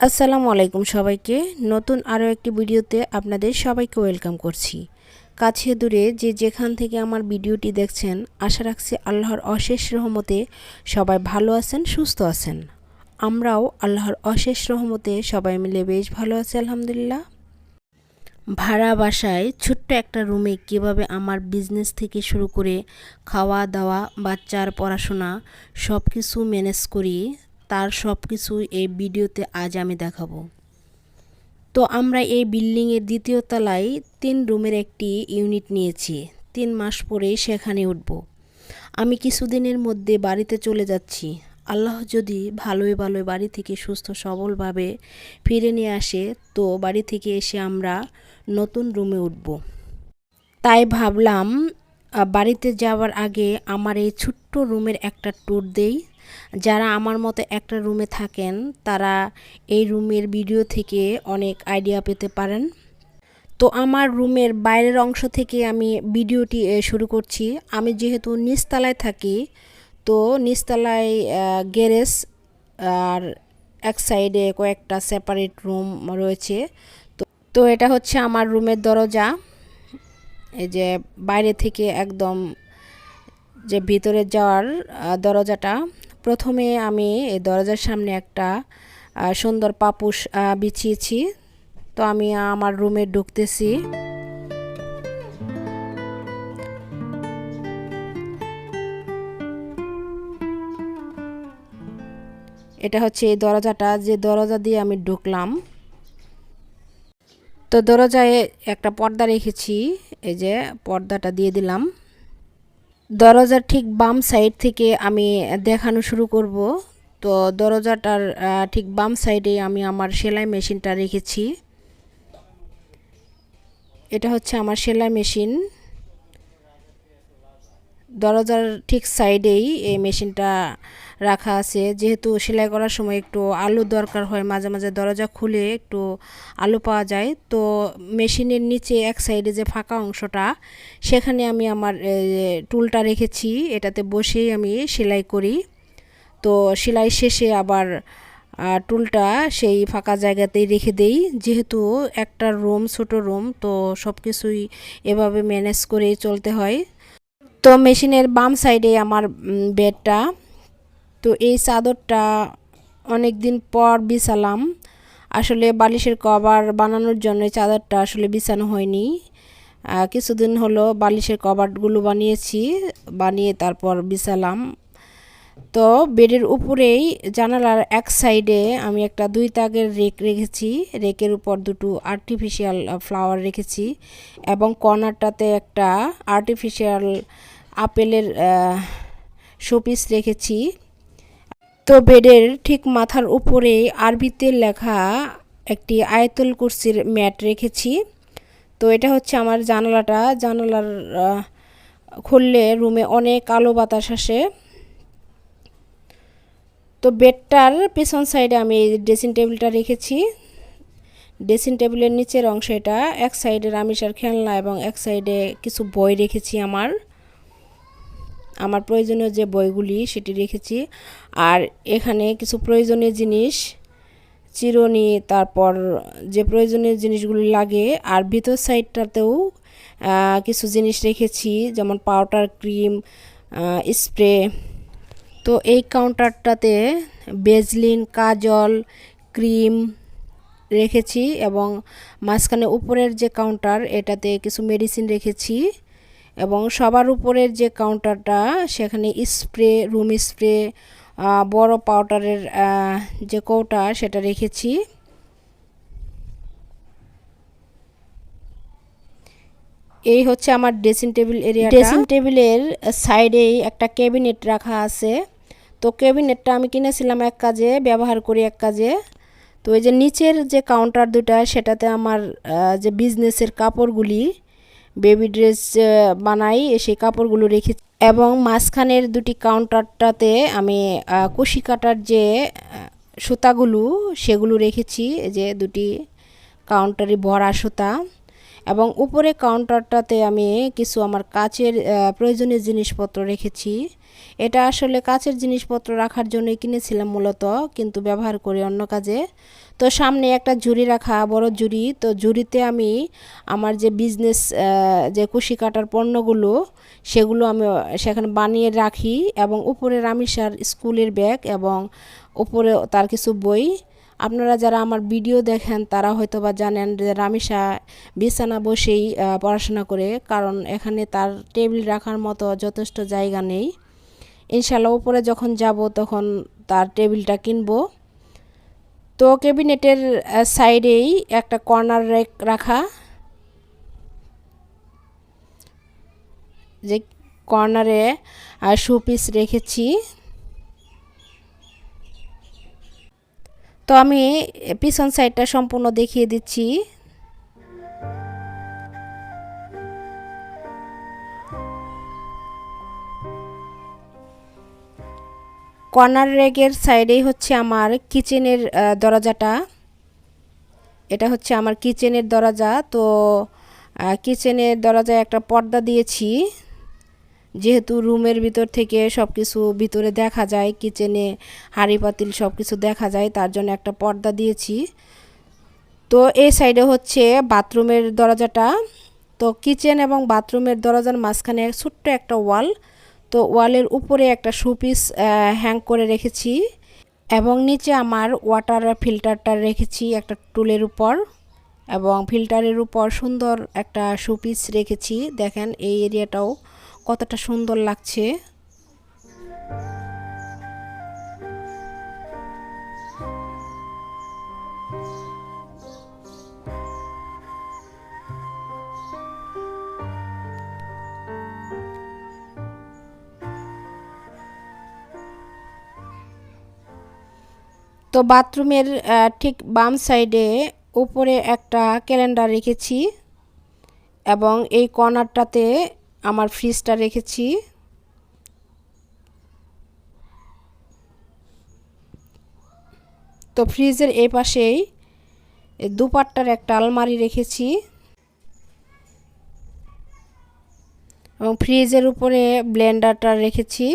আসসালামু আলাইকুম সবাইকে। নতুন আরও একটি ভিডিওতে আপনাদের সবাইকে ওয়েলকাম করছি। কাছে দূরে যে যেখান থেকে আমার ভিডিওটি দেখছেন, আশা রাখছি আল্লাহর অশেষ রহমতে সবাই ভালো আছেন, সুস্থ আছেন। আমরাও আল্লাহর অশেষ রহমতে সবাই মিলে বেশ ভালো আছি, আলহামদুলিল্লাহ। ভাড়া বাসায় ছোট্ট একটা রুমে কীভাবে আমার বিজনেস থেকে শুরু করে খাওয়া দাওয়া বাচ্চার পড়াশোনা সব কিছু ম্যানেজ করি তার সব কিছু এই ভিডিওতে আজ আমি দেখাবো। তো আমরা এই বিল্ডিংয়ের দ্বিতীয় তলায় তিন রুমের একটি ইউনিট নিয়েছি। তিন মাস পরে সেখানে উঠব। আমি কিছুদিনের মধ্যে বাড়িতে চলে যাচ্ছি। আল্লাহ যদি ভালোই ভালোই বাড়ি থেকে সুস্থ, সবলভাবে ফিরে নিয়ে আসে, তো বাড়ি থেকে এসে আমরা নতুন রুমে উঠব। তাই ভাবলাম বাড়িতে যাওয়ার আগে আমার এই ছোট্ট রুমের একটা ট্যুর দেই। যারা আমার মতো একটা রুমে থাকেন, তারা এই রুমের ভিডিও থেকে অনেক আইডিয়া পেতে পারেন। তো আমার রুমের বাইরের অংশ থেকে আমি ভিডিওটি শুরু করছি। আমি যেহেতু নিচতলায় থাকি, তো নিচতলায় গ্যারেজ আর এক সাইডে কয়েকটা সেপারেট রুম রয়েছে। তো তো এটা হচ্ছে আমার রুমের দরজা। এই যে বাইরে থেকে একদম যে ভিতরে যাওয়ার দরজাটা। প্রথমে আমি এই দরজার সামনে একটা সুন্দর পাপুস বিছিয়েছি। তো আমি আমার রুমে ঢুকতেছি। এটা হচ্ছে এই দরজাটা, যে দরজা দিয়ে আমি ঢুকলাম। তো দরজায় একটা পর্দা রেখেছি, এই যে পর্দাটা দিয়ে দিলাম। দরজার ঠিক বাম সাইড থেকে আমি দেখানো শুরু করব। তো দরজাটার ঠিক বাম সাইডে আমি আমার সেলাই মেশিনটা রেখেছি। এটা হচ্ছে আমার সেলাই মেশিন। দরজার ঠিক সাইডেই এই মেশিনটা রাখা আছে। যেহেতু সেলাই করার সময় একটু আলু দরকার হয়, মাঝে মাঝে দরজা খুলে একটু আলু পাওয়া যায়, তো মেশিনের নিচে এক সাইডে যে ফাঁকা অংশটা, সেখানে আমি আমার টুলটা রেখেছি। এটাতে বসেই আমি সেলাই করি। তো সেলাই শেষে আবার টুলটা সেই ফাঁকা জায়গাতেই রেখে দেই। যেহেতু একটা রুম, ছোট রুম, তো সব কিছুই এভাবে ম্যানেজ করেই চলতে হয়। তো মেশিনের বাম সাইডে আমার বেডটা। তো এই চাদরটা অনেক দিন পর বিছালাম। আসলে বালিশের কভার বানানোর জন্য চাদরটা আসলে বিছানো হয়নি। কিছুদিন হলো বালিশের কভারগুলো বানিয়েছি, বানিয়ে তারপর বিছালাম। তো বেডের উপরেই জানালার এক সাইডে আমি একটা দুই তাগের রেক রেখেছি। রেকের উপর দুটো আর্টিফিশিয়াল ফ্লাওয়ার রেখেছি এবং কর্নারটাতে একটা আর্টিফিশিয়াল আপেলের শোপিস রেখেছি। তো বেডের ঠিক মাথার উপরে আরবিতে লেখা একটি আয়তল কুর্সির ম্যাট রেখেছি। তো এটা হচ্ছে আমার জানালাটা। জানালার খুললে রুমে অনেক আলো বাতাস আসে। তো বেডটার পেছন সাইডে আমি ড্রেসিং টেবিলটা রেখেছি। ড্রেসিং টেবিলের নিচের অংশ এটা। এক সাইডে রামিসার খেলনা এবং এক সাইডে কিছু বই রেখেছি আমার। আমার প্রয়োজনীয় যে বইগুলি সেটি রেখেছি। আর এখানে কিছু প্রয়োজনীয় জিনিস, চিরুনি, তারপর যে প্রয়োজনীয় জিনিসগুলি লাগে, আর ভিতর সাইডটাতেও কিছু জিনিস রেখেছি, যেমন পাউডার ক্রিম স্প্রে তো এই কাউন্টারটাতে বেজলিন কাজল ক্রিম রেখেছি এবং মাঝখানে উপরের যে কাউন্টার এটাতে কিছু মেডিসিন রেখেছি। এবং সবার উপরের যে কাউন্টারটা সেখানে স্প্রে রুম স্প্রে বড় পাউডারের যে কৌটা, সেটা রেখেছি। এই হচ্ছে আমার ড্রেসিং টেবিল এরিয়া ড্রেসিং টেবিলের সাইডেই একটা ক্যাবিনেট রাখা আছে। তো ক্যাবিনেটটা আমি কিনেছিলাম এক কাজে, ব্যবহার করি এক কাজে। তো এই যে নিচের যে কাউন্টার দুটা, সেটাতে আমার যে বিজনেসের কাপড়গুলি বেবি ড্রেস বানাই, সেই কাপড়গুলো রেখে এবং মাঝখানের দুটি কাউন্টারটাতে আমি কুশি কাটার যে সুতাগুলো, সেগুলো রেখেছি যে দুটি কাউন্টারে ভরা সুতা এবং উপরে কাউন্টারটাতে আমি কিছু আমার কাচের প্রয়োজনীয় জিনিসপত্র রেখেছি। এটা আসলে কাচের জিনিসপত্র রাখার জন্যই কিনেছিলাম মূলত, কিন্তু ব্যবহার করি অন্য কাজে। তো সামনে একটা ঝুড়ি রাখা, বড় ঝুড়ি। তো ঝুড়িতে আমি আমার যে বিজনেস যে কুশি কাটার পণ্যগুলো, সেগুলো আমি সেখানে বানিয়ে রাখি এবং উপরে রামিসার স্কুলের ব্যাগ এবং উপরে তার কিছু বই। আপনারা যারা আমার ভিডিও দেখেন, তারা হয়তো বা জানেন যে রামিসা বিছানা বসেই পড়াশোনা করে, কারণ এখানে তার টেবিল রাখার মতো যথেষ্ট জায়গা নেই। ইনশাল্লাহ উপরে যখন যাব তখন তার টেবিলটা কিনবো। তো ক্যাবিনেটের সাইডেই একটা কর্নার রাখা। যে কর্নারে শোপিস রেখেছি। তো আমি পিছন সাইডটা সম্পূর্ণ দেখিয়ে দিচ্ছি। কর্নার রেগের সাইডেই হচ্ছে আমার কিচেনের দরজাটা। এটা হচ্ছে আমার কিচেনের দরজা। তো কিচেনের দরজায় একটা পর্দা দিয়েছি। যেহেতু রুমের ভিতর থেকে সব কিছু ভিতরে দেখা যায়, কিচেনে হাঁড়ি পাতিল সব কিছু দেখা যায়, তার জন্য একটা পর্দা দিয়েছি। তো, এই সাইডে হচ্ছে বাথরুমের দরজাটা। তো, কিচেন এবং বাথরুমের দরজার মাঝখানে ছোট্ট একটা ওয়াল। তো ওয়ালের উপরে একটা শুপিস হ্যাং করে রেখেছি এবং নিচে আমার ওয়াটার ফিল্টারটা রেখেছি একটা টুলের উপর এবং ফিল্টারের উপর সুন্দর একটা সুপিস রেখেছি। দেখেন এই এরিয়াটাও কতটা সুন্দর লাগছে। তো বাথরুমের ঠিক বাম সাইডে উপরে একটা ক্যালেন্ডার রেখেছি এবং এই কর্নারটাতে আমার ফ্রিজটা রেখেছি। তো ফ্রিজের এই পাশেই দুপাট্টার একটা আলমারি রেখেছি এবং ফ্রিজের উপরে ব্লেন্ডারটা রেখেছি।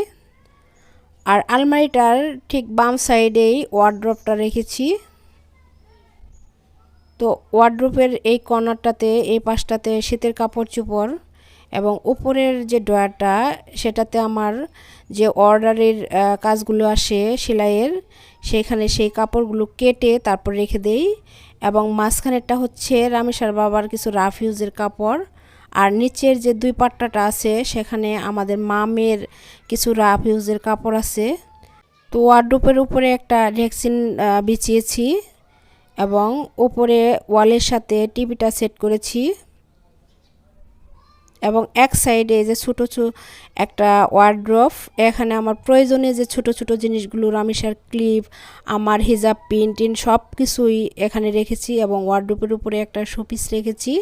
আর আলমারিটার ঠিক বাম সাইডেই ওয়ার্ড্রপটা রেখেছি। তো ওয়ার্ড্রোপের এই কর্নারটাতে, এই পাশটাতে শীতের কাপড় চোপড় এবং উপরের যে ড্রয়ারটা, সেটাতে আমার যে অর্ডারের কাজগুলো আসে সেলাইয়ের, সেখানে সেই কাপড়গুলো কেটে তারপর রেখে দেই এবং মাঝখানেরটা হচ্ছে রামেশ্বর বাবার কিছু রাফ ইউজের কাপড়। আর নিচের যে দুই পাট্টাটা আছে, সেখানে আমাদের মামের কিছু রাফ ইউজের কাপড় আছে। তো ওয়ার্ডরোপের উপরে একটা ভ্যাকসিন বিছিয়েছি এবং উপরে ওয়ালের সাথে টিভিটা সেট করেছি। এবং এক সাইডে যে ছোটো ছো, একটা ওয়ার্ড্রফ এখানে আমার প্রয়োজনীয় যে ছোট ছোট জিনিসগুলো, রামিসার ক্লিপ, আমার হিজাব পিন টিন সব কিছুই এখানে রেখেছি এবং ওয়ার্ড্রোপের উপরে একটা শোপিস রেখেছি।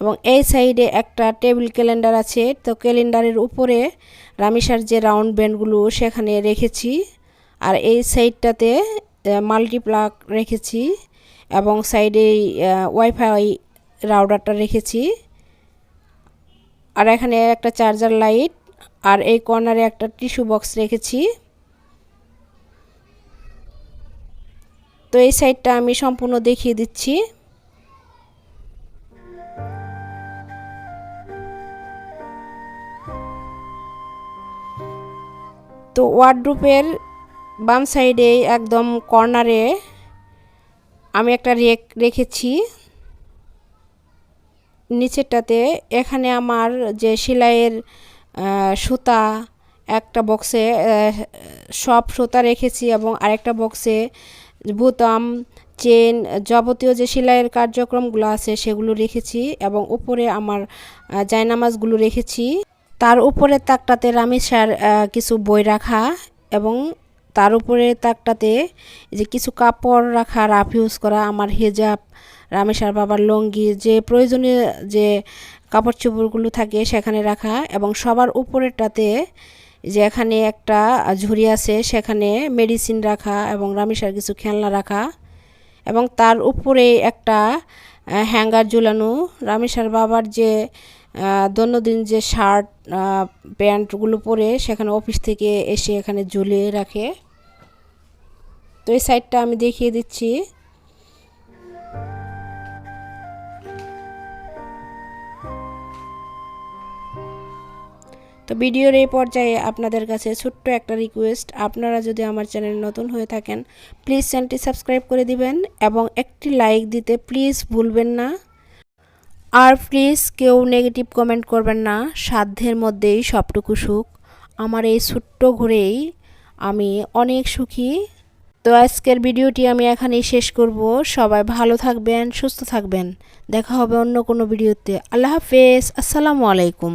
এবং এই সাইডে একটা টেবিল ক্যালেন্ডার আছে। তো ক্যালেন্ডারের উপরে রামিসার যে রাউন্ড ব্যান্ডগুলো সেখানে রেখেছি। আর এই সাইডটাতে মাল্টিপ্লাক রেখেছি এবং সাইডে ওয়াইফাই রাউডারটা রেখেছি। আর এখানে একটা চার্জার লাইট আর এই কর্নারে একটা টিস্যু বক্স রেখেছি। তো এই সাইডটা আমি সম্পূর্ণ দেখিয়ে দিচ্ছি। তো ওয়ার্ডরোপের বাম সাইডে একদম কর্নারে আমি একটা রেক, রেখেছি। নিচেরটাতে এখানে আমার যে সেলাইয়ের সুতা, একটা বক্সে সব সুতা রেখেছি এবং আরেকটা বক্সে বোতাম, চেন যাবতীয় যে সেলাইয়ের কার্যক্রমগুলো আছে সেগুলো রেখেছি এবং উপরে আমার জায়নামাজগুলো রেখেছি। তার উপরে তাকটাতে রামেশার আহ, কিছু বই রাখা এবং তার উপরে তাকটাতে যে কিছু কাপড় রাখা রাফ ইউজ করা আমার হেজাব রামেশার বাবার লঙ্গি যে প্রয়োজনীয় যে কাপড় চোপড়গুলো থাকে সেখানে রাখা এবং সবার উপরেরটাতে যে এখানে একটা ঝুড়ি আছে সেখানে মেডিসিন রাখা এবং রামেশার কিছু খেলনা রাখা এবং তার উপরে একটা হ্যাঙ্গার ঝুলানো। রামেশার বাবার যে দৈনন্দিন যে শার্ট প্যান্টগুলো পরে সেখানে অফিস থেকে এসে এখানে ঝুলিয়ে রাখে। তো এই সাইডটা আমি দেখিয়ে দিচ্ছি। তো ভিডিওর এই পর্যায়ে আপনাদের কাছে ছোট্ট একটা রিকোয়েস্ট আপনারা যদি আমার চ্যানেল নতুন হয়ে থাকেন প্লিজ চ্যানেলটি সাবস্ক্রাইব করে দিবেন এবং একটি লাইক দিতে প্লিজ ভুলবেন না। আর প্লিজ কেউ নেগেটিভ কমেন্ট করবেন না, সাধ্যের মধ্যেই সবটুকু সুখ। আমার এই ছোট্ট ঘুরেই আমি অনেক সুখী। তো আজকের ভিডিওটি আমি এখানেই শেষ করব। সবাই ভালো থাকবেন, সুস্থ থাকবেন। দেখা হবে অন্য কোনো ভিডিওতে। আল্লাহ হাফেজ। আসসালামু আলাইকুম।